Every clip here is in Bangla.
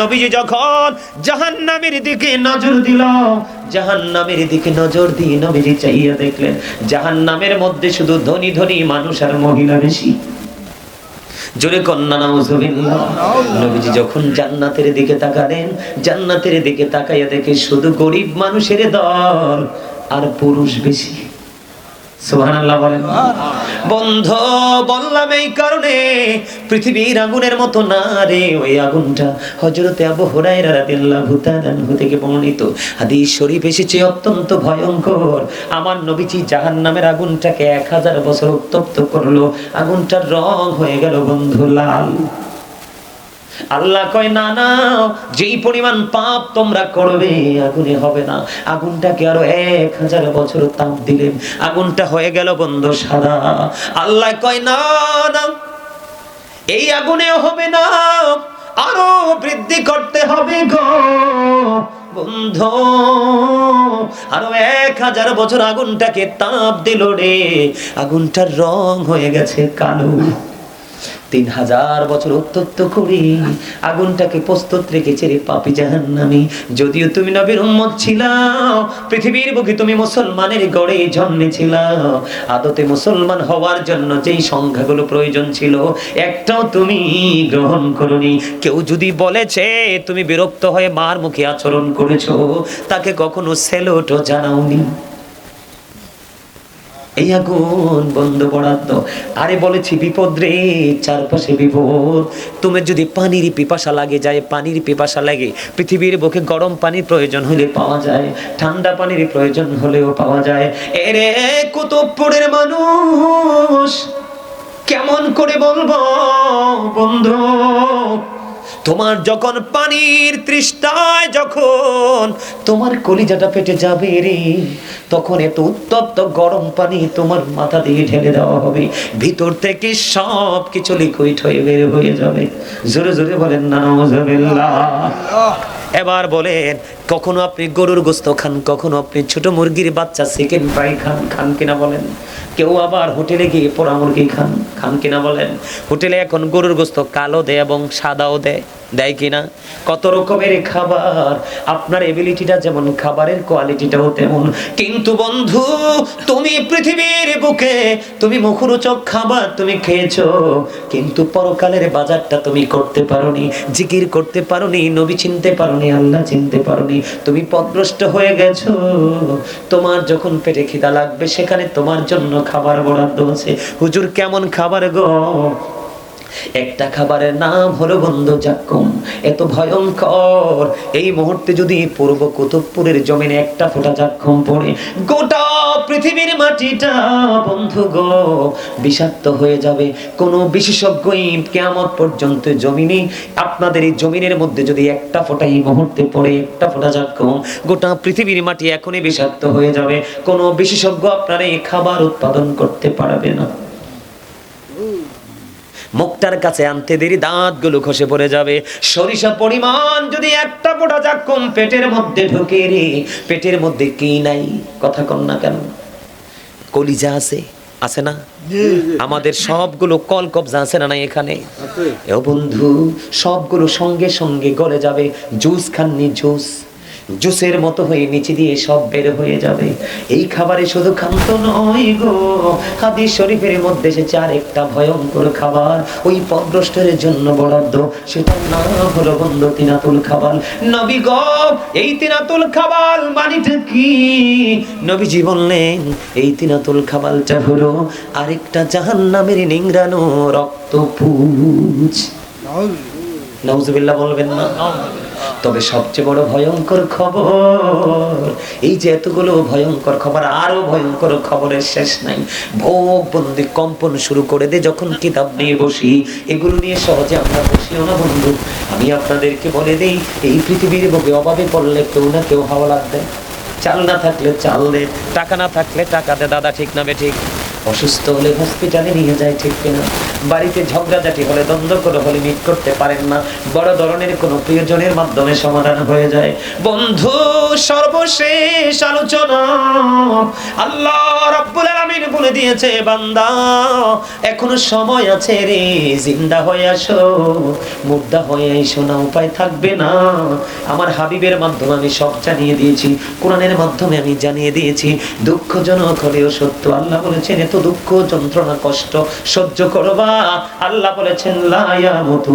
নবীজি যখন জাহান্নামের দিকে নজর দিল, জাহান্নামের দিকে নজর দিয়ে নবীজি চাইয়া দেখলেন, জাহান্নামের মধ্যে শুধু ধনী ধনী মানুষ আর মহিলা বেশি। জোরে কন্যা, নাউজুবিল্লাহ। নবীজি যখন জান্নাতের দিকে তাকালেন, জান্নাতের দিকে তাকাইয়া দেখে শুধু গরিব মানুষের দল আর পুরুষ বেশি। বন্ধ, বললাম এই কারণে পৃথিবীর আগুনের মতো না রে, ওই আগুনটা হযরতে আবু থেকে বর্ণিত। হাদিস শরীফ এসেছে অত্যন্ত ভয়ঙ্কর। আমার নবীজি জাহান্নামের আগুনটাকে এক হাজার বছর উত্তপ্ত করল। আগুনটার রং হয়ে গেল বন্ধু লাল। আল্লাহ কয়, না না, যেই পরিমাণ পাপ তোমরা করবে, আগুনে হবে না। আগুনটাকে আরও এক হাজার বছর তাপ দিলেন। আগুনটা হয়ে গেল বন্ধ সাদা। আল্লাহ কয়, না না, এই আগুনেও হবে না, আরও বৃদ্ধি করতে হবে গো বন্ধ। আরও এক হাজার বছর আগুনটাকে তাপ দিল রে। আগুনটার রং হয়ে গেছে কালো। তিন হাজার বছর উত্তপ্ত করি, আগুনটাকে প্রস্তুত রেখেছে রে পাপি জাহান্নামি। যদিও তুমি নবীর উম্মত ছিলাও পৃথিবীর বুকে তুমি মুসলমানের গড়ে জন্মেছিলাও আদতে মুসলমান হওয়ার জন্য যেই সংখ্যাগুলো প্রয়োজন ছিল, একটাও তুমি গ্রহণ করনি। কেউ যদি বলেছে, তুমি বিরক্ত হয়ে মার মুখে আচরণ করেছ, তাকে কখনো সেলোটও জানাওনি। এই আগুন বন্ধ বরাদ্দ আরে বলেছি বিপদ রে, চারপাশে বিপদ। তোমার যদি পানির পিপাসা লাগে, যায় পানির পিপাসা লাগে। পৃথিবীর বুকে গরম পানির প্রয়োজন হলে পাওয়া যায়, ঠান্ডা পানির প্রয়োজন হলেও পাওয়া যায়। এরে কুতুবপুরের মানুষ, কেমন করে বলব বন্ধু? তোমার যখন পানির তৃষ্ণায় যখন তোমার কলিজাটা পেটে যাবে রে, তখন এত উত্তপ্ত গরম পানি তোমার মাথা দিয়ে ঢেলে দেওয়া হবে। ভিতর থেকে সব কিছু লিকুইড হয়ে বের হয়ে যাবে। জোরে জোরে বলেন না এবার বলেন, কখনো আপনি গরুর গোস্ত খান, কখনো আপনি ছোট মুরগির বাচ্চা চিকেন ফ্রাই খান খান কিনা বলেন? কেউ আবার হোটেলে গিয়ে পোড়া মুরগি খান খান কিনা বলেন? হোটেলে এখন গরুর গোস্ত কালো দেয় এবং সাদাও দেয়। দেয় কিনা? কত রকমের খাবার? আপনার এবিলিটিটা যেমন খাবারের কোয়ালিটিটাও তেমন। কিন্তু বন্ধু, তুমি পৃথিবীর বুকে, তুমি মুখরোচক খাবার তুমি খেয়েছো, কিন্তু পরকালের বাজারটা তুমি করতে পারোনি, জিকির করতে পারোনি, নবী চিনতে পারোনি, আল্লাহ চিনতে পারোনি। তুমি পদভ্রষ্ট হয়ে গেছো। তোমার যখন পেটে খিদা লাগবে, সেখানে তোমার জন্য খাবার বরাদ্দ আছে। হুজুর কেমন খাবার গো? একটা খাবারের নাম হলো বন্ধু জাক্কুম। এত ভয়ঙ্কর। এই মুহূর্তে যদি পূর্ব কুতুবপুরের জমিনে একটা ফোঁটা জাক্কুম পড়ে, গোটা পৃথিবীর মাটিটা, বন্ধু গো, বিষাক্ত হয়ে যাবে। কোন বিশেষজ্ঞই কেয়ামত পর্যন্ত জমিনে, আপনাদের এই জমিনের মধ্যে যদি একটা ফোঁটা এই মুহূর্তে পড়ে, একটা ফোঁটা জাক্কুম, গোটা পৃথিবীর মাটি এখনই বিষাক্ত হয়ে যাবে। কোনো বিশেষজ্ঞ আপনার এই খাবার উৎপাদন করতে পারবে না। মুখটার কাছে আনতে দেরি দাঁতগুলো খসে পড়ে যাবে। সরিষা পরিমাণ যদি একটা পোটা জাক্কুম পেটের মধ্যে ঢুকে রে। পেটের মধ্যে কি নাই? কথা কন না কেন? কলিজা আছে? আছে না? আমাদের সবগুলো কল কবজা আছে না নাই এখানে? এ বন্ধু সবগুলো সঙ্গে সঙ্গে গলে যাবে। জুস খাননি জুস। জুসের মতো হয়ে নিচে দিয়ে সব বের হয়ে যাবে। এই খাবারে শুধু খান্ত নয় গো। হাদিস শরীফের মধ্যে এসেছে আরেকটা ভয়ঙ্কর খাবার। ওই পদ্রষ্টের জন্য বরাদ্দ সেটার নাম হলো বন্ধ তিনাতুল খাবার নবী গো এই তিনাতুল খাবার মানিটা কি? নবীজি বললেন এই তিনাতুল খাবারটা হলো আরেকটা জাহান্নামের নিংরানো রক্ত পুজ নওজুবিল্লাহ বলবেন না? তবে সবচেয়ে বড় ভয়ঙ্কর খবর, এই যে এতগুলো ভয়ঙ্কর খবর, আরও ভয়ঙ্কর খবরের শেষ নাই। ভোগ বন্দি কম্পন শুরু করে দে যখন কিতাব নিয়ে বসি। এগুলো নিয়ে সহজে আমরা বসিও না, বন্ধু। আমি আপনাদেরকে বলে দেই, এই পৃথিবীর বুকে অভাবে পড়লে কেউ না কেউ হাওয়া লাগবে। চাল না থাকলে চাল দে, টাকা না থাকলে টাকা দে, দাদা ঠিক না বে ঠিক। অসুস্থ হলে হসপিটালে নিয়ে যায় ঠিক কিনা? বাড়িতে ঝগড়াঝাটি হলে, দ্বন্দ্ব করে হলে মিট করতে পারেন না। বড় ধরনের কোনো প্রিয়জনের মাধ্যমে সমাধান হয়ে যায়। বন্ধু, সর্বশেষ আলোচনা। আল্লাহ রাব্বুল আলামিন বলে দিয়েছে বান্দা, এখনও সময় আছে রে, জিন্দা হয়ে আসো মুর্দা হয়ে এসো, না উপায় থাকবে না। আমার হাবিবের মাধ্যমে আমি সব জানিয়ে দিয়েছি, কোরআনের মাধ্যমে আমি জানিয়ে দিয়েছি, দুঃখজনক হলেও সত্য। আল্লাহ বলেছেন, এত দুঃখ, যন্ত্রণা, কষ্ট সহ্য করবা। আল্লাহ বলেছেন লায়া মতু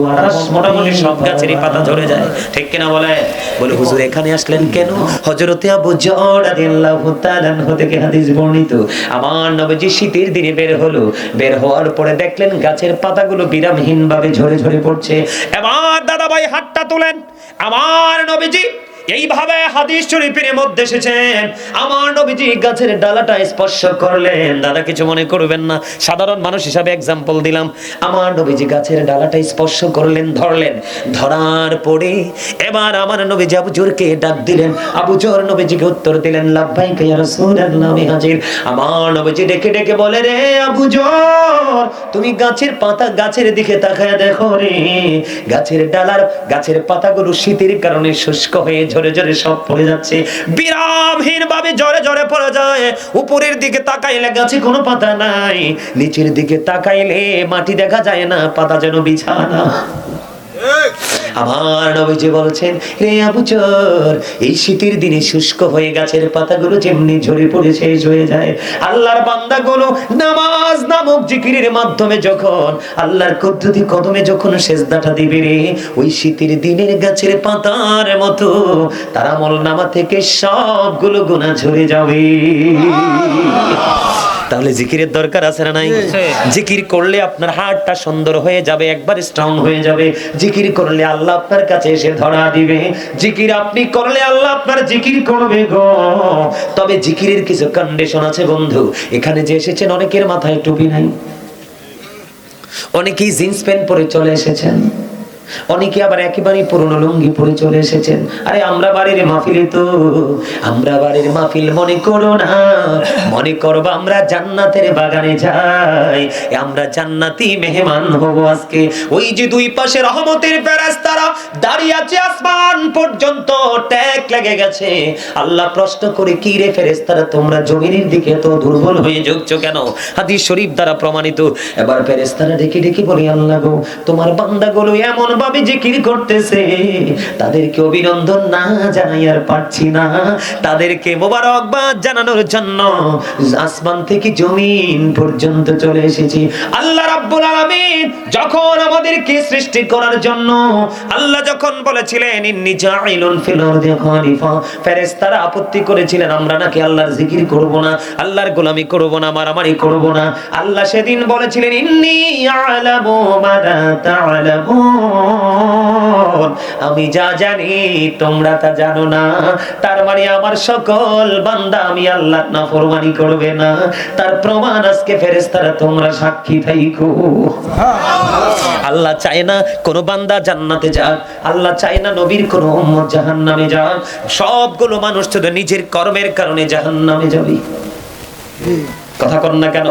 মোটামুটি সব গাছেরই পাতা ঝরে যায়। ঠিক কিনা বলে? বলে, হুজুর, এখানে আসলেন কেন? হযরতে আবু জর রাদিয়াল্লাহু তাআলা থেকে হাদিস বর্ণিত। আমার নবীজি শীতের দিনে বের হলো। বের হওয়ার পরে দেখলেন গাছের পাতাগুলো বিরামহীন ভাবে ঝরে ঝরে পড়ছে। এবার দাদা ভাই হাতটা তোলেন। আমার নবীজি এইভাবে হাদিস শরীফের মধ্যে এসেছেন। আমার নবীজি গাছের ডালাটা স্পর্শ করলেন। দাদা, কিছু মনে করবেন না। সাধারণ মানুষ হিসাবে এক্সাম্পল দিলাম। আমার নবীজি গাছের ডালাটা স্পর্শ করলেন, ধরলেন। ধরার পরে এবার আমার নবীজি আবু জোরকে ডাক দিলেন। আবু জোর নবীজিকে উত্তর দিলেন লাভবাইকা ইয়া রাসূলুল্লাহ আমি হাজির আমার নবীজি ডেকে ডেকে বলে, রে আবু জোর, তুমি গাছের পাতা গাছের দিকে তাকায় দেখো রে। গাছের ডালার, গাছের পাতাগুলো শীতের কারণে শুষ্ক হয়ে ঝরে ঝরে সব পড়ে যাচ্ছে। বিরামহীন ভাবে ঝরে ঝরে পড়ে যায়। উপরের দিকে তাকাইলে গাছে কোনো পাতা নাই। নিচের দিকে তাকাইলে মাটি দেখা যায় না, পাতা যেন বিছানা। আমার নবীজি বলছেন রে আবু চোর এই শীতের দিনে শুষ্ক হয়ে গাছের পাতাগুলো যেমনি ঝরে পড়ে শেষ হয়ে যায়। আল্লাহর বান্দাগুলো নামাজ নামক জিকিরের মাধ্যমে যখন আল্লাহর কদ্দুতি কদমে যখন সেজদাটা দিবে রে, ওই শীতের দিনের গাছের পাতার মতো তারা আমল নামা থেকে সবগুলো গুণা ঝরে যাবে। তাহলে জিকিরের দরকার আছে না নাই? জিকির করলে আপনার হার্টটা সুন্দর হয়ে যাবে একবার স্ট্রং হয়ে যাবে। জিকির করলে আল্লাহ আপনার কাছে এসে ধরা দিবে। জিকির আপনি করলে আল্লাহ আপনার জিকির করবে গো। তবে জিকিরের কিছু কন্ডিশন আছে বন্ধু। এখানে যে এসেছেন অনেকের মাথায় টুপি নাই। অনেকেই জিন্স প্যান্ট পরে চলে এসেছেন। অনেকে আবার একেবারেই পুরনো লুঙ্গি পরে চলে এসেছেন। আরে, আমরা বাড়ির মাহফিলে তো, আমরা বাড়ির মাহফিল মনে করো না, মনে করব আমরা জান্নাতের বাগানে যাই। আমরা জান্নাতি মেহমান হব আজকে। ওই যে দুই পাশে রহমতের ফেরেশতারা দাঁড়িয়ে আছে, আসমান পর্যন্ত ট্যাগ লেগে গেছে। আল্লাহ প্রশ্ন করে, কি রে ফেরেশতারা, তোমরা জমিনের দিকে তো দুর্বল হয়ে ঝুঁকছো কেন? হাদিস শরীফ দ্বারা প্রমাণিত। এবার ফেরেশতারা ডেকে ডেকে বলি, আল্লাহ গো, তোমার বান্দাগুলো এমন ভাবে জিকির করতেছে, তাদেরকে অভিনন্দন না জানাই আর পারছি না। তাদেরকে মোবারকবাদ জানানোর জন্য আসমান থেকে জমিন পর্যন্ত চলে এসেছি। আল্লাহ রাব্বুল আলামিন যখন আমাদেরকে সৃষ্টি করার জন্য আল্লাহ যখন বলেছিলেন, ইন্নী জাইলুন ফিল আরদি খলিফা ফেরেশতারা আপত্তি করেছিলেন, আমরা নাকি আল্লাহর জিকির করব না, আল্লাহর গোলামি করব না, মারামারি করব না। আল্লাহ সেদিন বলেছিলেন, ইন্নী আলামু মা তা'লামুন। আমি যা জানি, তোমরা তা জানো না। তার মানে আমার সকল বান্দা আমি আল্লাহ না ফরমানি করবে না। তার প্রমাণ আজকে ফেরেশতারা, তোমরা সাক্ষী থাইকো। আল্লাহ চায় না কোন বান্দা জান্নাতে যাক। আল্লাহ চায় না নবীর কোন উম্মত জাহান্নামে যাক। সবগুলো মানুষ শুধু নিজের কর্মের কারণে জাহান্নামে যাবে। কথা কর না কেন?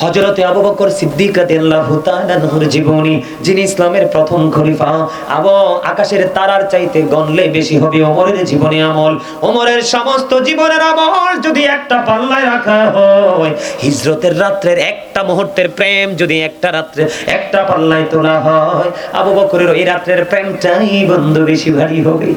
হযরতে আবু বকর সিদ্দিক রাদিয়াল্লাহু তাআলা নূর জীবনী যিনি ইসলামের প্রথম খলিফা আবু আকাশের তারার চাইতে গণলে বেশি হবে ওমরের জীবনে আমল। ওমরের সমস্ত জীবনের আমল যদি একটা পাল্লায় রাখা হয় হিজরতের রাত্রের একটা মুহূর্তের প্রেম যদি একটা রাত্রে একটা পাল্লায় তোলা হয় আবু বকরের ওই রাত্রের প্রেমটাই বন্ধু বেশি ভারী হবে।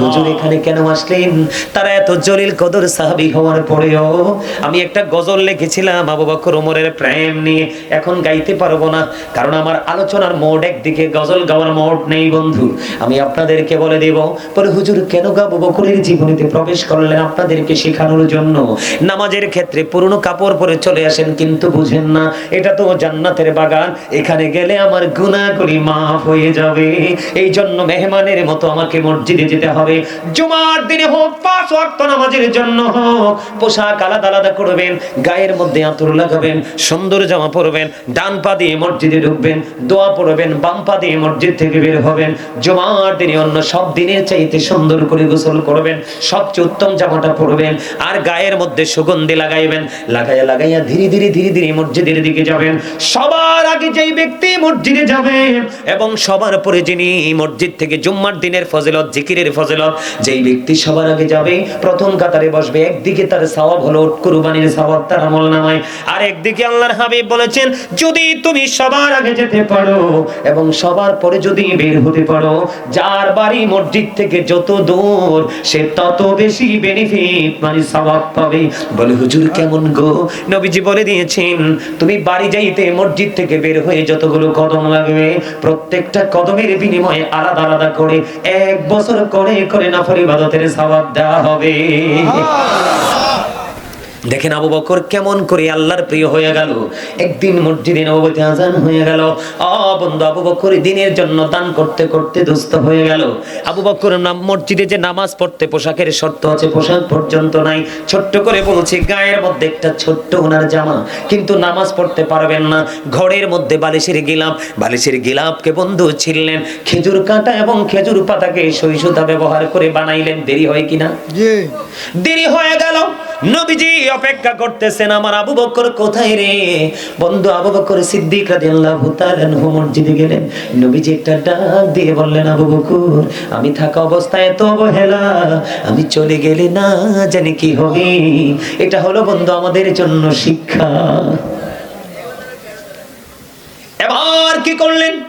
হুজুর এখানে কেন আসলেন? তারা এত জলিল কদর সাহাবী হওয়ার পরেও আমি একটা গজল লিখেছিলাম আবু বকর ওমরের প্রেম নিয়ে। এখন গাইতে পারব না, কারণ আমার আলোচনার মোড একদিকে, গজল গাওয়ার মোড নেই বন্ধু। আমি আপনাদেরকে বলে দেব পরে হুজুর, কেন আবু বকরের জীবনীতে প্রবেশ করলেন আপনাদেরকে শেখানোর জন্য? নামাজের ক্ষেত্রে পুরনো কাপড় পরে চলে আসেন কিন্তু বুঝেন না, এটা তো জান্নাতের বাগান। এখানে গেলে আমার গুনাহগুলি মাফ হয়ে যাবে। এই জন্য মেহমানের মতো আমাকে মসজিদে যেতে হবে। জুমার দিনে হোক, পাঁচ ওয়াক্ত নামাজের জন্য হোক, পোশাক আলাদা আলাদা করবেন। গায়ের মধ্যে আতর লাগাবেন, সুন্দর জামা পরবেন, ডান পা দিয়ে মসজিদে ঢুকবেন, দোয়া পড়বেন, বাম পা দিয়ে মসজিদ থেকে বের হবেন, জুমার দিনে অন্য সব দিনের চাইতে সুন্দর করে গোসল করবেন, সবচেয়ে উত্তম জামাটা পরবেন, আর গায়ের মধ্যে সুগন্ধি লাগাইবেন, লাগাইয়া লাগাইয়া ধীরে ধীরে ধীরে ধীরে মসজিদের দিকে যাবেন। সবার আগে যেই ব্যক্তি মসজিদে যাবে, এবং সবার পরে যিনি মসজিদ থেকে জুম্মার দিনের ফজিলত, জিকিরের ফজিলত, যেই ব্যক্তি সবার আগে যাবে, প্রথম কাতারে বসবে, একদিকে তার সওয়াব হলো কুরবানির সওয়াব। সওয়াব তার আমল নামায়। আর একদিকে আল্লাহর হাবিব বলেছেন, যদি তুমি সবার আগে যেতে পারো এবং সবার পরে যদি বের হতে পারো, যার বাড়ি মসজিদ থেকে যত দূর, সে তত বেশি বেনিফিট মানে সওয়াব পাবে। বলে, হুজুর কেমন গো? নবীজি বলে দিয়েছেন, তুমি বাড়ি যাইতে মসজিদ থেকে বের হয়ে যতগুলো কদম লাগবে, প্রত্যেকটা কদমের বিনিময়ে আলাদা আলাদা করে এক বছর করে করে নাফর ইবাদতের সওয়াব দেওয়া হবে। দেখেন আবু বকর কেমন করে আল্লাহর প্রিয় হয়ে গেল। একদিন মসজিদে নববতী আজান হয়ে গেল। অ বন্ধু আবু বকর দিনের জন্য দান করতে করতে দুস্থ হয়ে গেল। আবু বকর নাম মসজিদে যে নামাজ পড়তে পোশাকের শর্ত আছে পোশাক পর্যন্ত নাই। ছোট্ট করে বলছি গায়ের মধ্যে একটা ছোট্ট ওনার জামা। কিন্তু নামাজ পড়তে পারবেন না। ঘরের মধ্যে বালিশের গিলাপ। বালিশের গিলাপকে বন্ধু ছিললেন খেজুর কাঁটা এবং খেজুর পাতাকে সহিষ্ণুতা ব্যবহার করে বানাইলেন। দেরি হয় কিনা? জি। দেরি হয়ে গেল। নবীজি অপেক্ষা করতেছেন, আমার আবু বকর কোথায় রে? বন্ধু আবু বকর সিদ্দিক রাদিয়াল্লাহু তাআলা আনহু মসজিদে গেলেন। নবীজি একটা ডাক দিয়ে বললেন, আবু বকর, আমি থাকা অবস্থায় তো অবহেলা, আমি চলে গেলে না জানি কি হবে। এটা হলো বন্ধু আমাদের জন্য শিক্ষা। এবার কি করলেন?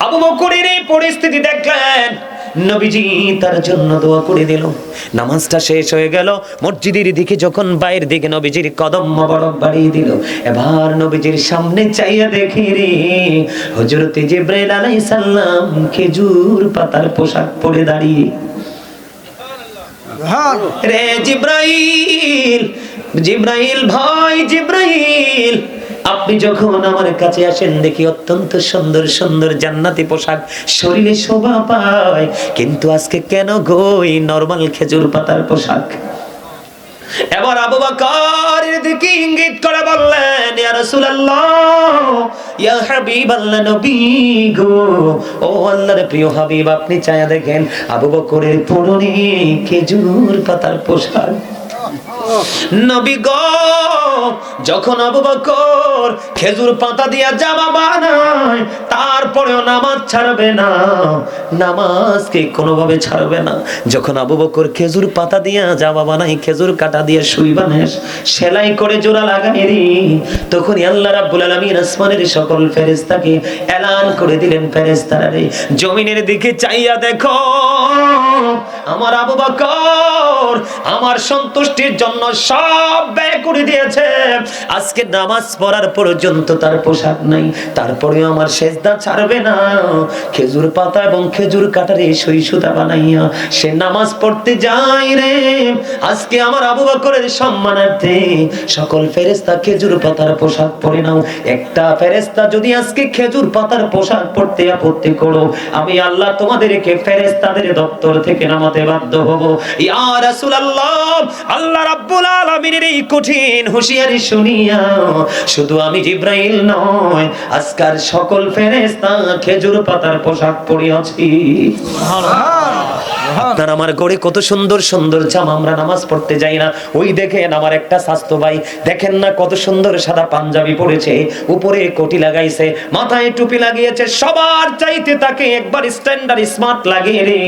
আবু বকরের এই পরিস্থিতি দেখলেন। নবীজি তার জন্য দোয়া করে দিল। নামাজটা শেষ হয়ে গেল। মসজিদের দিকে যখন বাইরের দিকে নবীজির কদম মোবারক বাড়িয়ে দিল এবার নবীজির সামনে চাইয়া দেখি রে হযরতে জিব্রাইল আলাইহিস সালাম খেজুর পাতার পোশাক পরে দাঁড়িয়ে। রে জিব্রাইল জিব্রাইল ভাই জিব্রাইল। আপনি যখন আমার কাছে আসেন, দেখি অত্যন্ত সুন্দর সুন্দর জান্নাতি পোশাক, শরীরে শোভা পায়। কিন্তু আজকে কেন গো এই নরমাল খেজুর পাতার পোশাক? এবার আবু বকরের দিকে ইঙ্গিত করে বললেন, ইয়া রাসূলুল্লাহ, ইয়া হাবিবাল্লাহ নবী গো, ও আল্লাহর প্রিয় হাবিব, আপনি চায়া দেখেন আবু বকরের পরনে খেজুর পাতার পোশাক। নবী গো, যখন আবু বকর খেজুর পাতা দিয়া জামা বানায়, তারপরেও নামাজ ছাড়বে না। নামাজকে কোনোভাবে ছাড়বে না। যখন আবু বকর খেজুর পাতা দিয়া জামা বানাই খেজুর কাটা দিয়ে সুই বানায়, সেলাই করে জোড়া লাগাই রে, তখনই আল্লাহ রাব্বুল আলামিন আসমানের সকল ফেরেশতাকে এলান করে দিলেন ফেরেশতারা রে, জমিনের দিকে চাইয়া দেখো, আমার আবু বকর, আমার সন্তুষ্টির জন্য সব ব্যয় করে দিয়েছে। আজকে নামাজ পড়ার পর্যন্ত তার পোশাক নাই তারপরে আমার সেজদা ছাড়বে না। খেজুর পাতা এবং খেজুর কাটারে সই সুতা বানাইয়া সে নামাজ পড়তে যায় রে। আজকে আমার আবু বকরের সম্মানার্থে সকল ফেরেশতা খেজুর পাতার পোশাক পরে নাও। একটা ফেরেশতা যদি আজকে খেজুর পাতার পোশাক পরতে আপত্তি করো, আমি আল্লাহ তোমাদেরকে ফেরেশতাদের দপ্তর থেকে নামাতে বাধ্য হব। ইয়া রাসূলুল্লাহ, আল্লাহ রাব্বুল আলামিনের এই কঠিন হুঁশিয়ারি শুনিয়া শুধু আমি জিব্রাইল নয়, আজকার সকল ফেরেশতা খেজুর পাতার পোশাক পরিয়াছি। আছি আপনার আমার গড়ে কত সুন্দর সুন্দর জামা, আমরা নামাজ পড়তে যাই না। ওই দেখেন আমার একটা স্বাস্থ্য ভাই, দেখেন না কত সুন্দর সাদা পাঞ্জাবি পরেছে, উপরে কোটি লাগাইছে, মাথায় টুপি লাগিয়েছে, সবার চাইতে তাকে একবার স্ট্যান্ডার্ড স্মার্ট লাগিয়ে রে।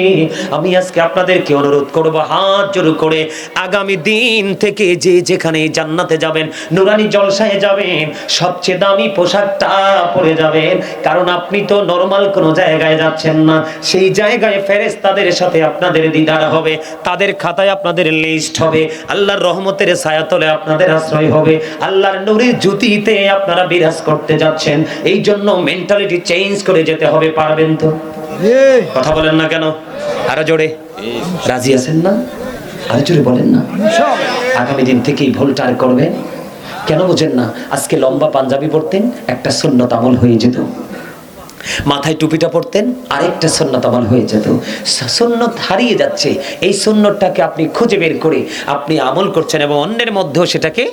আমি আজকে আপনাদেরকে অনুরোধ করব, হাত জোর করে আগামী দিন থেকে যে যেখানে জান্নাতে যাবেন, নুরানি জলসায় যাবেন, সবচেয়ে দামি পোশাকটা পরে যাবেন। কারণ আপনি তো নরমাল কোনো জায়গায় যাচ্ছেন না, সেই জায়গায় ফেরেশতাদের সাথে আপনাদের দিদার হবে তাদের খাতায় আপনাদের লিস্ট হবে আল্লাহর রহমতের ছায়াতলে আপনাদের আশ্রয় হবে আল্লাহর নূরের জ্যোতিতে আপনারা বিরাজ করতে যাচ্ছেন এই জন্য মেন্টালিটি চেঞ্জ করে যেতে হবে পারবেন তো? কথা বলেন না কেন? আরও জোরে। রাজি আছেন না? আরও জোরে বলেন না। আগামী দিন থেকেই ভুলটা আর করবেন। কেন বোঝেন না আজকে লম্বা পাঞ্জাবি পরতেন একটা সুন্নত আমল হয়ে যেত। মাথায় টুপিটা পরতেন আরেকটা সুন্নত আমল হয়ে যেত। স- সুন্নত হারিয়ে যাচ্ছে। এই সুন্নতটাকে আপনি খুঁজে বের করে আপনি আমল করছেন এবং অন্যের মধ্যেও সেটাকে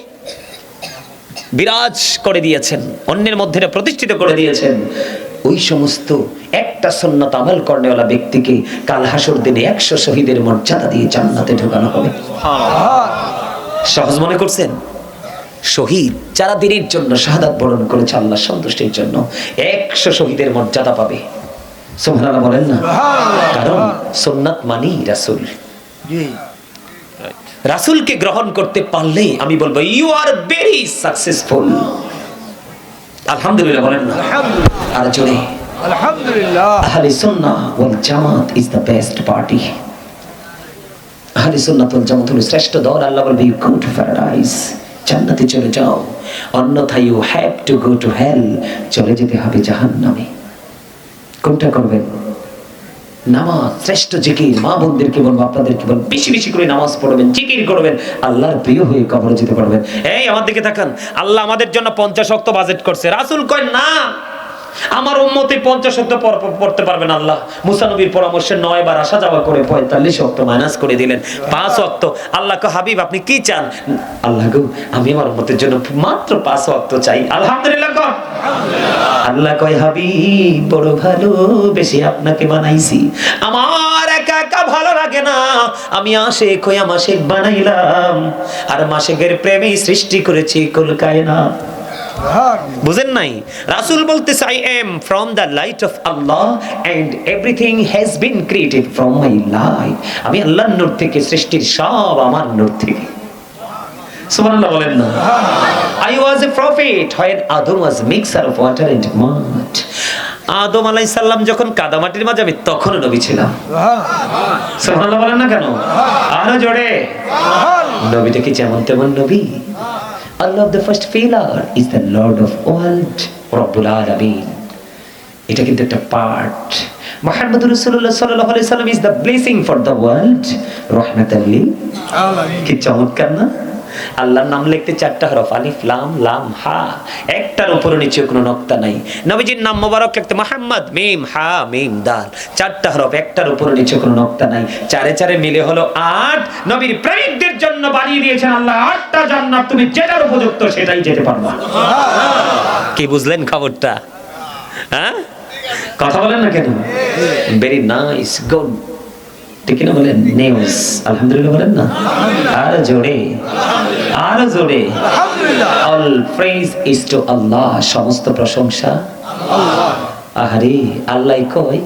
বিরাজ করে দিয়েছেন অন্যের মধ্যে প্রতিষ্ঠিত করে দিয়েছেন। ওই সমস্ত একটা সন্ন্যত আমল কর্নেওয়ালা ব্যক্তিকে কাল হাসর দিনে একশো শহীদের মর্যাদা দিয়ে জান্নাতে ঢোকানো হবে। সহজ মনে করছেন? শহীদ যারা দিনের জন্য শাহাদাত বরণ করেছে আল্লাহ সন্তুষ্টির জন্য একশো শহীদের মর্যাদা পাবে। সোহানা বলেন না? কারণ সোননাথ মানি রাসুল। রাসূলকে গ্রহণ করতে পারলেই আমি বলব ইউ আর ভেরি সাকসেসফুল আলহামদুলিল্লাহ বলেন না? আর জোরে। আলহামদুলিল্লাহ। আহলে সুন্নাহ ওয়াল জামাত ইজ দ্য বেস্ট পার্টি আহলে সুন্নাত ওয়াল জামাত হলো শ্রেষ্ঠ দল আল্লাহ বলবে ইউ গো টু প্যারাডাইস জান্নাতে চলে যাও। অন্যথায় you have to go to hell চলে যেতে হবে জাহান নামে কোনটা করবেন? নামাজ, শ্রেষ্ঠ জিকির। মা বোনদেরকে বলব, আপনাদেরকে বলব, বেশি বেশি করে নামাজ পড়বেন, জিকির করবেন, আল্লাহর প্রিয় হয়ে কবরে যেতে পারবেন। এই, আমার দিকে তাকান। আল্লাহ আমাদের জন্য পঞ্চাশ অক্ত বাজেট করছে। রাসুল কয়, না আমার উম্মতে পঞ্চাশ অক্ত পড়তে পারবেন আল্লাহ। মুসানবীর পরামর্শে নয় বার আসা যাওয়া করে পঁয়তাল্লিশ অক্ত মাইনাস করে দিলেন। পাঁচ অক্ত আল্লাহ কো হাবিব, আপনি কি চান? আল্লাহ গো, আমি আমার উম্মতের জন্য মাত্র পাঁচ অক্ত চাই। আলহামদুলিল্লাহ কর আল্লাহ কয়, হাবিব, বড় ভালো, বেশি আপনাকে বানাইছি। আমার একা একা ভালো লাগে না। আমি আশেক হইয়া মাসেক বানাইলাম। আর মাসেকের প্রেমেই সৃষ্টি করেছি কলকায় না বুঝেন নাই? রাসূল বলতেছে I am from the light of Allah and everything has been created from my light আমি আল্লাহর নূর থেকে সৃষ্টির সব আমার নূর থেকে। সুবহানাল্লাহ বলেন না। I was a prophet when Adam was mixer of water and mud. আদম আলাইহিস সালাম যখন কাদামাটির মাঝে আমি তখন নবী ছিলাম। সুবহানাল্লাহ বলেন না কেন? আরও জোরে। নবীটা কি যেমন তেমন নবী? Allah of the first pillar is the lord of world রব্বুল আলামিন এটা কিন্তু একটা পার্ট মুহাম্মদ রাসূলুল্লাহ সাল্লাল্লাহু আলাইহি সাল্লাম is the blessing for the world রাহমাতাল লিল কি চমৎকার না? আল্লাহর নাম লিখতে চারটা হরফ, আলিফ, লাম লাম, হা। একটার উপরে নিচে কোনো নক্তা নাই। নবীজির নাম মোবারক লিখতে মোহাম্মদ, মিম, হা, মিম, দাল। চারটা হরফ, একটার উপরে নিচে কোনো নক্তা নাই। চারে চারে মিলে হলো আট। নবীর প্রেমিকদের জন্য বানিয়ে দিয়েছেন আল্লাহ আটটা জান্নাত। তুমি যেটার উপযুক্ত সেটাই যেতে পারবা কি বুঝলেন খবরটা? হ্যাঁ? কথা বলেন না কেন? ভেরি নাইস গুড ঠিক না বলেন? নিউজ আলহামদুলিল্লাহ বলেন না? আর জোরে। আর জোরে। All praise is to Allah সমস্ত প্রশংসা। আহারে আল্লাহ কয়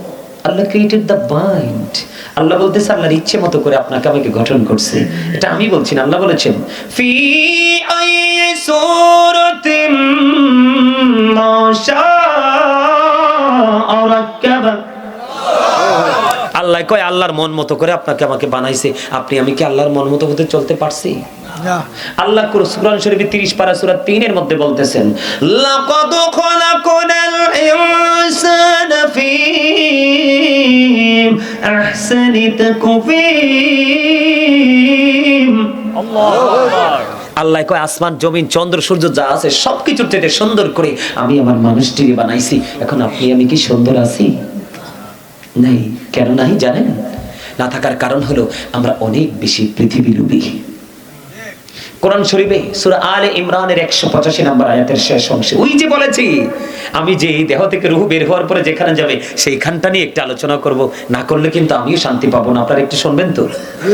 Allah created the mind Allah বলতেছে আল্লাহর ইচ্ছে মতো করে আপনাকে আমাকে গঠন করছে। এটা আমি বলছি না আল্লাহ বলেছেন ফি আই সূরাতিম মা শাআ রাক্কাবা আল্লাহ কয় আল্লাহর মন মতো করে আপনাকে আমাকে বানাইছে। আপনি আমি কি আল্লাহর মন মতো হতে চলতে পারছি? আল্লাহ কুরআন শরীফে 30 পারা সূরা 3 এর মধ্যে বলতেছেন লাকাদ খলাকনাল ইনসানা ফি আহসানি তাকওয়িম। আল্লাহ কয় আসমান জমিন চন্দ্র সূর্য যা আছে সবকিছুর থেকে সুন্দর করে আমি আমার মানুষটিকে বানাইছি। এখন আপনি আমি কি সুন্দর আছি? নাই কেন নাই জানেন? না থাকার কারণ হলো আমরা অনেক বেশি পৃথিবী লুবি কোরআন শরীফে সূরা আলে ইমরানের 185 নম্বর আয়াতের শেষ অংশে ওই যে বলেছি আমি যে এই দেহ থেকে রুহু বের হওয়ার পরে যেখানে যাবে সেইখানটা নিয়ে একটু আলোচনা করব। না করলে কিন্তু আমিও শান্তি পাবো না। আপনারা একটু শুনবেন তো?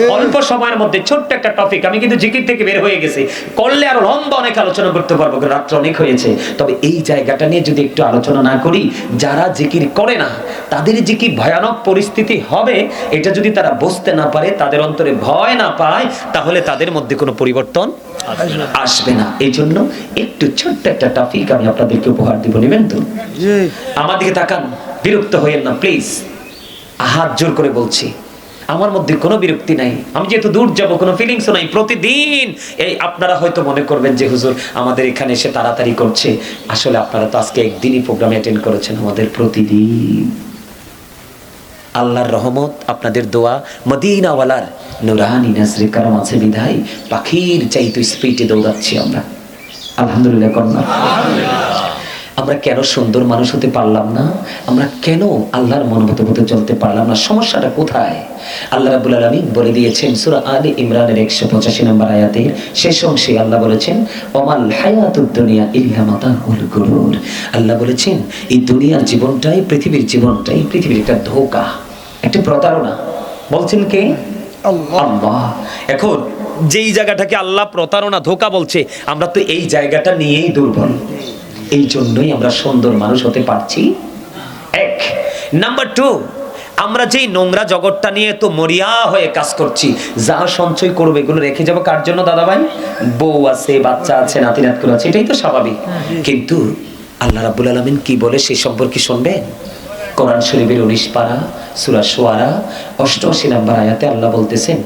অল্প সময়ের মধ্যে ছোট্ট একটা টপিক আমি কিন্তু জিকির থেকে বের হয়ে গেছি। করলে আরও লম্বা অনেক আলোচনা করতে পারব রাত্র অনেক হয়েছে। তবে এই জায়গাটা নিয়ে যদি একটু আলোচনা না করি যারা জিকির করে না তাদের যে কি ভয়ানক পরিস্থিতি হবে এটা যদি তারা বুঝতে না পারে তাদের অন্তরে ভয় না পায় তাহলে তাদের মধ্যে কোনো পরিবর্তন আসবে না। এই জন্য একটু ছোট্ট একটা টপিক আমি আপনাদেরকে উপহার দিব। নেবেন তো? আমার দিকে তাকান। বিরক্ত হইয়েন না প্লিজ হাত জোর করে বলছি আমার মধ্যে কোনো বিরক্তি নাই। আমি যেহেতু দূর যাব কোনো ফিলিংসও নাই। প্রতিদিন এই আপনারা হয়তো মনে করবেন যে হুজুর আমাদের এখানে এসে তাড়াতাড়ি করছে। আসলে আপনারা তো আজকে একদিনই প্রোগ্রামে অ্যাটেন্ড করেছেন আমাদের প্রতিদিন। আল্লাহর রহমত, আপনাদের দোয়া, মদিনাওয়ালার নুরানি নাজরে কারম আছে বিধায়, পাখির চাইতে স্পিডে দৌড়াচ্ছি আমরা। আলহামদুলিল্লাহ, কন্যা। আমরা কেন সুন্দর মানুষ হতে পারলাম না? আমরা কেন আল্লাহর মনোমত মতো চলতে পারলাম না? সমস্যাটা কোথায়? আল্লাহ রাবুল আলমী বলে দিয়েছেন, সুরা আলী ইমরানের একশো পঁচাশি নম্বর আয়াতের শেষ অংশে আল্লাহ বলেছেন অমাল হায়াতুদ দুনিয়া ইল্লা মাতাউল গুরুর। আল্লাহ বলেছেন, এই দুনিয়ার জীবনটাই পৃথিবীর জীবনটাই পৃথিবীর একটা ধোকা। একটা প্রতারণা। বলছেন কে? আল্লাহ। এখন যেই জায়গাটাকে আল্লাহ প্রতারণা ধোকা বলছে আমরা তো এই জায়গাটা নিয়েই দুর্বল। এই জন্যই আমরা সুন্দর মানুষ হতে পারছি। এক। নাম্বার টু আমরা যেই নোংরা জগৎটা নিয়ে তো মরিয়া হয়ে কাজ করছি যা সঞ্চয় করবে এগুলো রেখে যাব কার জন্য দাদা ভাই বউ আছে বাচ্চা আছে নাতি নাতকুল আছে এটাই তো স্বাভাবিক। কিন্তু আল্লাহ রাব্বুল আলামিন কি বলে সে সম্পর্কে শুনবেন? কোরআন শরীফের উনিশ পারা, সুরা সোয়ারা অষ্টআশি নাম্বার আয়াতে আল্লাহ বলতেছেন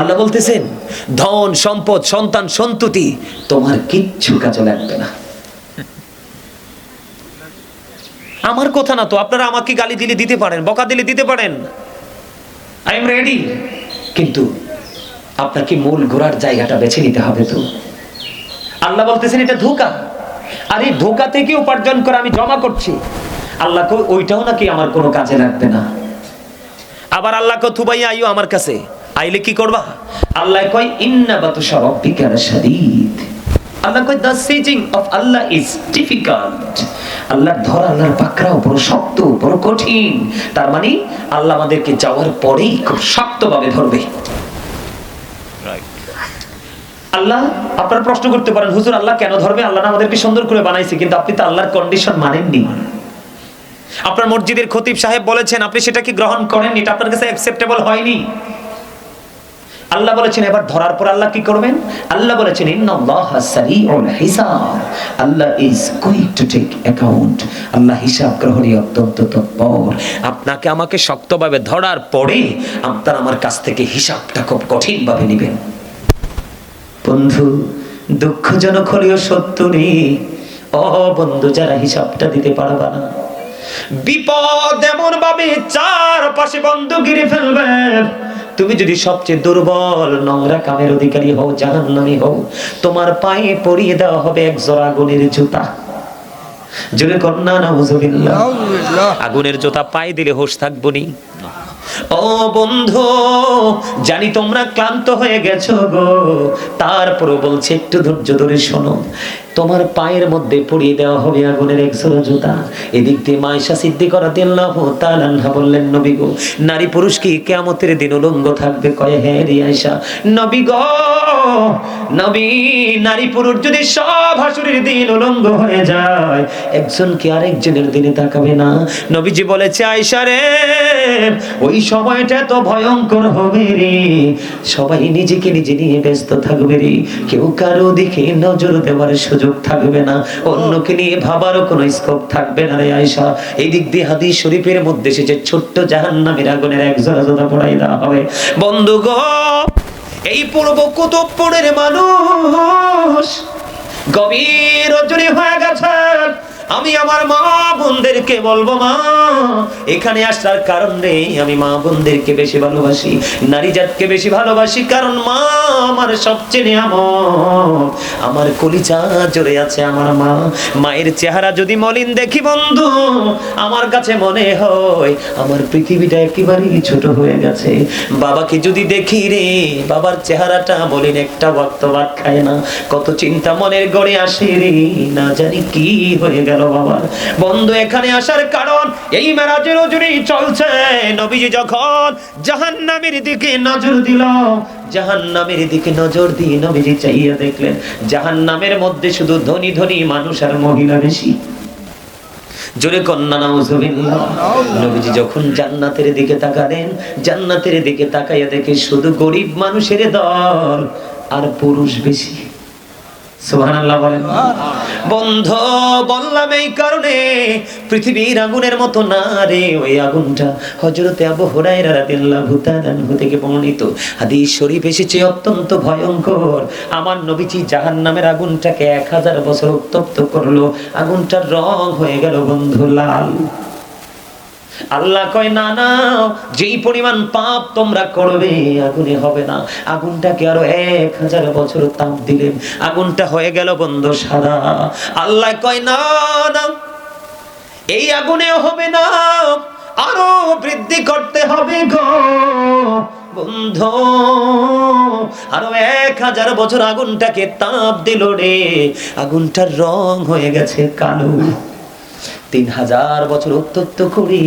আল্লাহ বলতেছেন, ধন, সম্পদ, সন্তান, সন্ততি, তোমার কিচ্ছু কাজে লাগবে না। আমার কথা না তো, আপনারা আমাকে গালি দিলে দিতে পারেন, বকা দিলে দিতে পারেন। আই এম রেডি কিন্তু আপনাকে মূল ঘোরার জায়গাটা বেছে নিতে হবে তো? আল্লাহ বলতেছেন, এটা ধোকা। আর এই ধোকা থেকে উপার্জন করে আমি জমা করছি। আল্লাহ ওইটাও নাকি আমার কোনো কাজে লাগবে না। আবার আল্লাহ কো তুবাই আইও আমার কাছে। আইলে কি করবা? আল্লাহ কয় ইন্না বাতুশা রাব্বিকা লাশাদীদ। আল্লাহ কয় the seizing of Allah is difficult আল্লাহর ধর আল্লাহর পাকড়াও বড় শক্ত, বড় কঠিন। তার মানে আল্লাহ আমাদেরকে যাওয়ার পরেই খুব শক্তভাবে ধরবে। আল্লাহ আপনারা প্রশ্ন করতে পারেন, হুজুর, আল্লাহ কেন ধরবে আল্লাহ আমাদেরকে সুন্দর করে বানাইছে, কিন্তু আপনি তো আল্লাহর কন্ডিশন মানেননি। আপনার মসজিদের খতিব সাহেব বলেছেন, আপনি সেটা কি গ্রহণ করেননি? এটা আপনার কাছে অ্যাকসেপ্টেবল হয়নি। আল্লাহ বলেছেন, এবার ধরার পর আল্লাহ কি করবেন? আল্লাহ বলেছেন Allah is quick to take account Allah হিসাব গ্রহণে অত্যন্ত তৎপর। আপনাকে আমাকে শক্তভাবে ধরার পরে আপনার আমার কাছ থেকে হিসাবটা খুব কঠিনভাবে নেবেন। বন্ধু দুঃখজনক হলেও সত্য নেই। অ বন্ধু যারা হিসাবটা দিতে পারবা না। বিপদ এমন ভাবে চারপাশে বন্ধ ঘিরে ফেলবে। তুমি যদি সবচেয়ে দুর্বল নোংরা কামের অধিকারী হও জাহান্নামী হও তোমার পায়ে পরিয়ে দেওয়া হবে এক জোড়া আগুনের জুতা। জোরে কন্যা নাউজুবিল্লাহ। নাউজুবিল্লাহ। আগুনের জুতা পায়ে দিলে হোশ থাকব নি। ও বন্ধু জানি তোমরা ক্লান্ত হয়ে গেছো গো। তারপরও বলছে একটু ধৈর্য ধরে শোনো। তোমার পায়ের মধ্যে পরিয়ে দেওয়া হবে আগুনের এক জোড়া জুতা। এদিক দিয়ে মায়েশা সিদ্ধি করা তালান্না বললেন, নবী গো, নারী পুরুষ কি কেমতের দিন উলঙ্গ থাকবে? কয়ে হ্যাঁ রে আয়সা নবী গো, নবী, নারী পুরুষ যদি সব হাসুরের দিন উলঙ্গ হয়ে যায়, একজন কি আরেকজনের দিনে তাকাবে না? নবীজি বলেছে আয়সা রে, ওই সময়টা তো ভয়ঙ্কর হবে রে। সবাই নিজেকে নিজে নিয়ে ব্যস্ত থাকবে রে। কেউ কারও দিকে নজর দেওয়ার সুযোগ থাকবে না। অন্যকে নিয়ে ভাবারও কোনো স্কোপ থাকবে না রে আয়সা এই দিক দিয়ে হাদিস শরীফের মধ্যে এসেছে ছোট্ট জাহান্নামের আগুনের এক জোড়া জোড়া পড়াই দেওয়া হবে। বন্ধু গো এই পূর্ব কুতুবপুরের মানুষ গভীর রজনী হয়ে গেছে আমি আমার মা বোনদেরকে বলব মা, এখানে আসার কারণ নেই। আমি মা বোনদেরকে বেশি ভালোবাসি, নারী জাতকে বেশি ভালোবাসি, কারণ মা আমার সবচেয়ে নিয়ামক আমার কলিজা জোরে আছে আমার মা। মায়ের চেহারা যদি মলিন দেখি বন্ধু, আমার কাছে মনে হয় আমার পৃথিবীটা একেবারেই ছোট হয়ে গেছে। বাবাকে যদি দেখি রে, বাবার চেহারাটা বলিন একটা ভাত খায় না। কত চিন্তা মনের গড়ে আসে রে, না জানি কি হয়ে গেল বাবার। বন্ধু, এখানে আসার কারণ এই মেরাজের ওজুরি চলছে। নবীজি যখন জাহান্নামের দিকে নজর দিল দিকে নজর দিয়ে নবীজি চাইয়া দেখলেন মধ্যে শুধু ধনী ধনী মানুষ আর মহিলা বেশি। জোরে কন্যা, নাউজুবিল্লাহ। নবীজি যখন জান্নাতের দিকে তাকালেন, জান্নাতের দিকে তাকাইয়া দেখে শুধু গরিব মানুষের দল আর পুরুষ বেশি। বন্ধ, বললাম এই কারণে পৃথিবীর আগুনের মতো না রে, ওই আগুনটা থেকে বর্ণিত। হাদিস শরীফ এসেছে অত্যন্ত ভয়ঙ্কর। আমার নবীজি জাহান্নামের আগুনটাকে এক হাজার বছর উত্তপ্ত করল। আগুনটার রং হয়ে গেল বন্ধু লাল। আল্লাহ কয়, না না, যেই পরিমাণ পাপ তোমরা করবে, আগুনে হবে না। আগুনটাকে আরও এক হাজার বছর তাপ দিলেন আগুনটা হয়ে গেল বন্ধ সাদা। আল্লাহ কয়, না না, এই আগুনে হবে না, আরও বৃদ্ধি করতে হবে গো বন্ধ। আরও এক হাজার বছর আগুনটাকে তাপ দিল রে। আগুনটার রং হয়ে গেছে কালো। তিন হাজার বছর উত্তপ্ত করে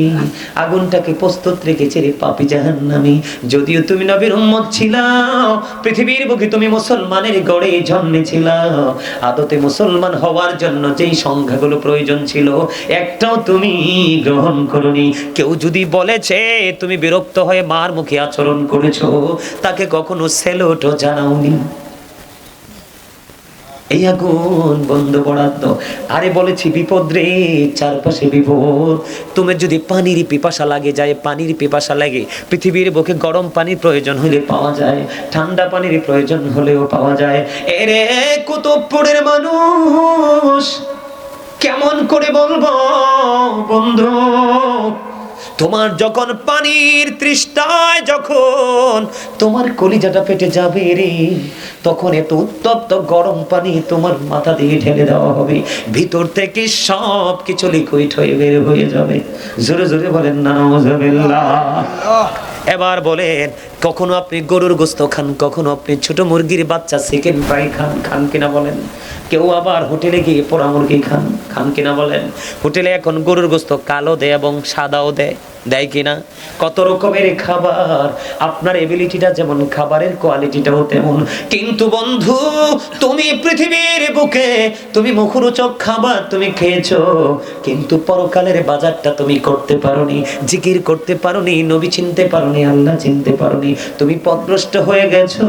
আগুনটাকে প্রস্তুত রেখেছে রে পাপি জাহান্নামি। যদিও তুমি নবীর উম্মত ছিলাম পৃথিবীর বুকে তুমি মুসলমানের গড়ে জন্মেছিলাম আদতে মুসলমান হওয়ার জন্য যেই সংখ্যাগুলো প্রয়োজন ছিল, একটাও তুমি গ্রহণ করনি। কেউ যদি বলেছে, তুমি বিরক্ত হয়ে মার মুখে আচরণ করেছ, তাকে কখনো সেলোটও জানাওনি। এই আগুন বন্ধ বরাদ্দ। আরে বলেছি বিপদ রে, চারপাশে বিপদ। তোমার যদি পানির পিপাসা লাগে, যায় পানির পিপাসা লাগে। পৃথিবীর বুকে গরম পানির প্রয়োজন হলে পাওয়া যায়, ঠান্ডা পানির প্রয়োজন হলেও পাওয়া যায়। এরে কুতুবপুরের মানুষ, কেমন করে বলব বন্ধু? তোমার যখন পানির তৃষ্ণায় যখন তোমার কলিজাটা পেটে যাবে রে, তখন এত উত্তপ্ত গরম পানি তোমার মাথা দিয়ে ঢেলে দেওয়া হবে। ভিতর থেকে সব কিছু লিকুইড হয়ে বের হয়ে যাবে। জোরে জোরে বলেন না এবার বলেন, কখনো আপনি গরুর গোস্ত খান, কখনো আপনি ছোট মুরগির বাচ্চা সেকেন্ড ফ্রাই খান খান কিনা বলেন? কেউ আবার হোটেলে গিয়ে পোড়া মুরগি খান খান কিনা বলেন। হোটেলে এখন গরুর গোস্ত কালো দেয় এবং সাদাও দেয়। দেয় কিনা? কত রকমের খাবার, আপনার এবিলিটিটা যেমন খাবারের কোয়ালিটিটাও তেমন। কিন্তু বন্ধু, তুমি পৃথিবীর বুকে, তুমি মুখরোচক খাবার তুমি খেয়েছো, কিন্তু পরকালের বাজারটা তুমি করতে পারোনি, জিকির করতে পারোনি, নবী চিনতে পারোনি, আল্লাহ চিনতে পারোনি, তুমি পদভ্রষ্ট হয়ে গেছো।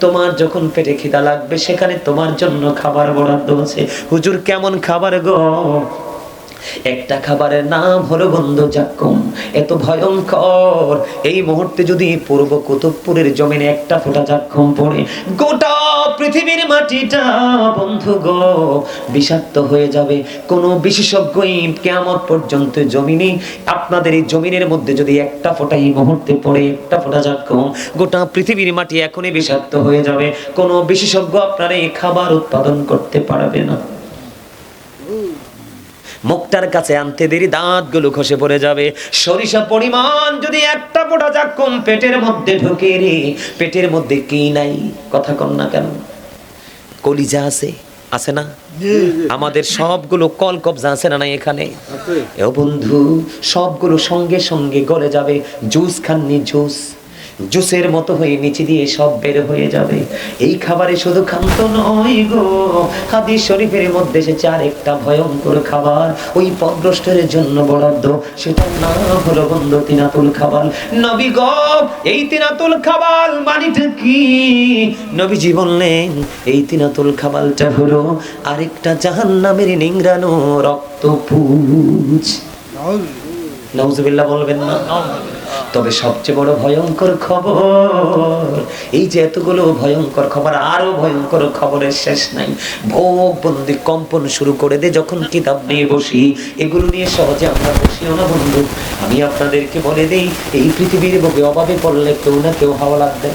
তোমার যখন পেটে খিদা লাগবে, সেখানে তোমার জন্য খাবার বরাদ্দ আছে। হুজুর কেমন খাবার গো? একটা খাবারের নাম হলো বন্ধ জাক্কুম। এত ভয়ঙ্কর। এই মুহূর্তে যদি পূর্ব কুতুবপুরের জমিনে একটা ফোঁটা জাক্কুম পড়ে, গোটা পৃথিবীর মাটিটা, বন্ধু গো, বিষাক্ত হয়ে যাবে। কোনো বিশেষজ্ঞই কেমন পর্যন্ত জমিনে, আপনাদের এই জমিনের মধ্যে যদি একটা ফোঁটা এই মুহূর্তে পড়ে, একটা ফোঁটা জাক্কুম, গোটা পৃথিবীর মাটি এখনই বিষাক্ত হয়ে যাবে। কোনো বিশেষজ্ঞ আপনার এই খাবার উৎপাদন করতে পারবে না। মুখটার কাছে আনতে দেরি দাঁতগুলো খসে পড়ে যাবে। সরিষা পরিমাণ যদি একটা পোটা যাক কম পেটের মধ্যে ঢুকে রে। পেটের মধ্যে কি নাই কথা কন না কেন? কলিজা আছে আছে না? আমাদের সবগুলো কল কবজা আছে না এখানে? এ বন্ধু সবগুলো সঙ্গে সঙ্গে গলে যাবে। জুস খাননি জুস। জুসের মতো হয়ে নিচে দিয়ে সব বের হয়ে যাবে। এই খাবারে শুধু খান্ত নয় গো। হাদিস শরীফের মধ্যে এসেছে আর একটা ভয়ঙ্কর খাবার। ওই পদ্রষ্টের জন্য বরাদ্দ সেটার নাম হলো বন্ধ তিনাতুল খাবার নবী গ এই তিনাতুল খাবার মানিটা কি? নবীজি বললেন এই তিনাতুল খাবারটা হলো আরেকটা জাহান্নামের নিংরানো রক্ত পুজ নওজুবিল্লাহ বলবেন না? তবে সবচেয়ে বড় ভয়ঙ্কর খবর, এই যে এতগুলো ভয়ঙ্কর খবর, আরও ভয়ঙ্কর খবরের শেষ নাই। ভোগ বন্দি কম্পন শুরু করে দে যখন কিতাব নিয়ে বসি। এগুলো নিয়ে সহজে আমরা বসিও না, বন্ধু। আমি আপনাদেরকে বলে দেই, এই পৃথিবীর বুকে অভাবে পড়লে কেউ না কেউ হাওয়া লাগবে।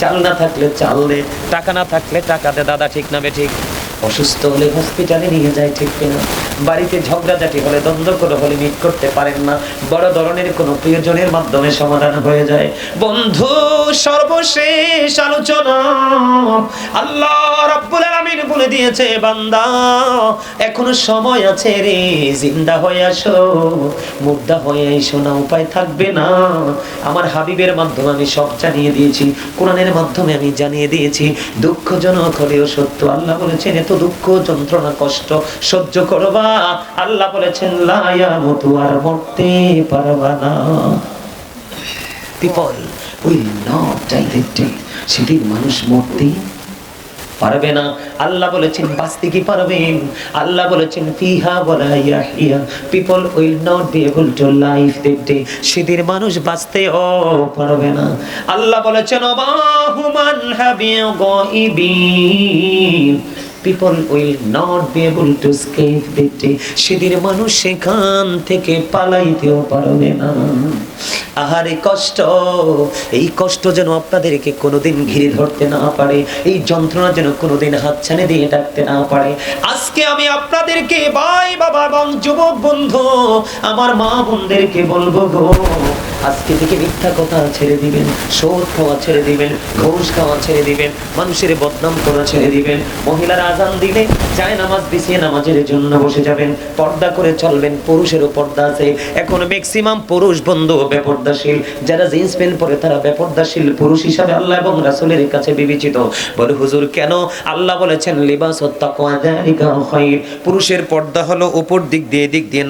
চাল না থাকলে চাল দে, টাকা না থাকলে টাকা দে, দাদা ঠিক না বে ঠিক। অসুস্থ হলে হসপিটালে নিয়ে যায় ঠিক কিনা? বাড়িতে ঝগড়াঝাটি হলে দ্বন্দ্ব করে হলে মিট করতে পারেন না। বড় ধরনের কোনো প্রিয়জনের মাধ্যমে সমাধান হয়ে যায়। বন্ধু, সর্বশেষ আলোচনা। আল্লাহ আলামিন বলে দিয়েছে, বান্দা, এখনও সময় আছে রে, জিন্দা হয়ে আসো। মুর্দা হয়ে এসো না, উপায় থাকবে না। আমার হাবিবের মাধ্যমে আমি সব জানিয়ে দিয়েছি, কোরআনের মাধ্যমে আমি জানিয়ে দিয়েছি। দুঃখজনক হলেও সত্য। আল্লাহ বলেছেন দুঃখ, যন্ত্রণা, কষ্ট সহ্য করবা। আল্লাহ বলেছেন লায়া মতো আর মরতে পারবা না। পিপল উইল নট ডাই সেদিন মানুষ মরতে পারবে না। আল্লাহ বলেছেন, বাঁচতে কি পারবেন আল্লাহ বলেছেন, ফিহা বলা Yahya. People will not be able to life that day সেদিন মানুষ বাঁচতেও পারবে না। আল্লাহ বলেছেন অবাহুমান হাবি গাইবিন। পিপল উইল নট আহারে কষ্ট, এই কষ্ট যেন আপনাদেরকে কোনোদিন ঘিরে ধরতে না পারে। এই যন্ত্রণা যেন কোনোদিন দিয়ে ডাকতে না পারে। আজকে আমি আপনাদেরকে ভাই, বাবা এবং যুবক বন্ধু, আমার মা বোনদেরকে বলব গো, আজকে থেকে মিথ্যা কথা ছেড়ে দিবেন সোদ খাওয়া ছেড়ে দিবেন, ঘুষ খাওয়া ছেড়ে দিবেন, মানুষের বদনাম করা ছেড়ে দিবেন, মহিলার আজান দিলে যায় নামাজ, বিছিয়ে নামাজের জন্য বসে যাবেন। পর্দা করে চলবেন, পুরুষেরও পর্দা আছে। এখন ম্যাক্সিমাম পুরুষ বন্ধু বেপর্দাশীল যারা জিন্স প্যান্ট পরে, তারা বেপর্দাশীল পুরুষ হিসাবে আল্লাহ এবং রাসুলের কাছে বিবেচিত। বলে, হুজুর, কেন? আল্লাহ বলেছেন লিবাস পুরুষের পর্দা হলো উপর দিক দিয়ে দিক দিয়ে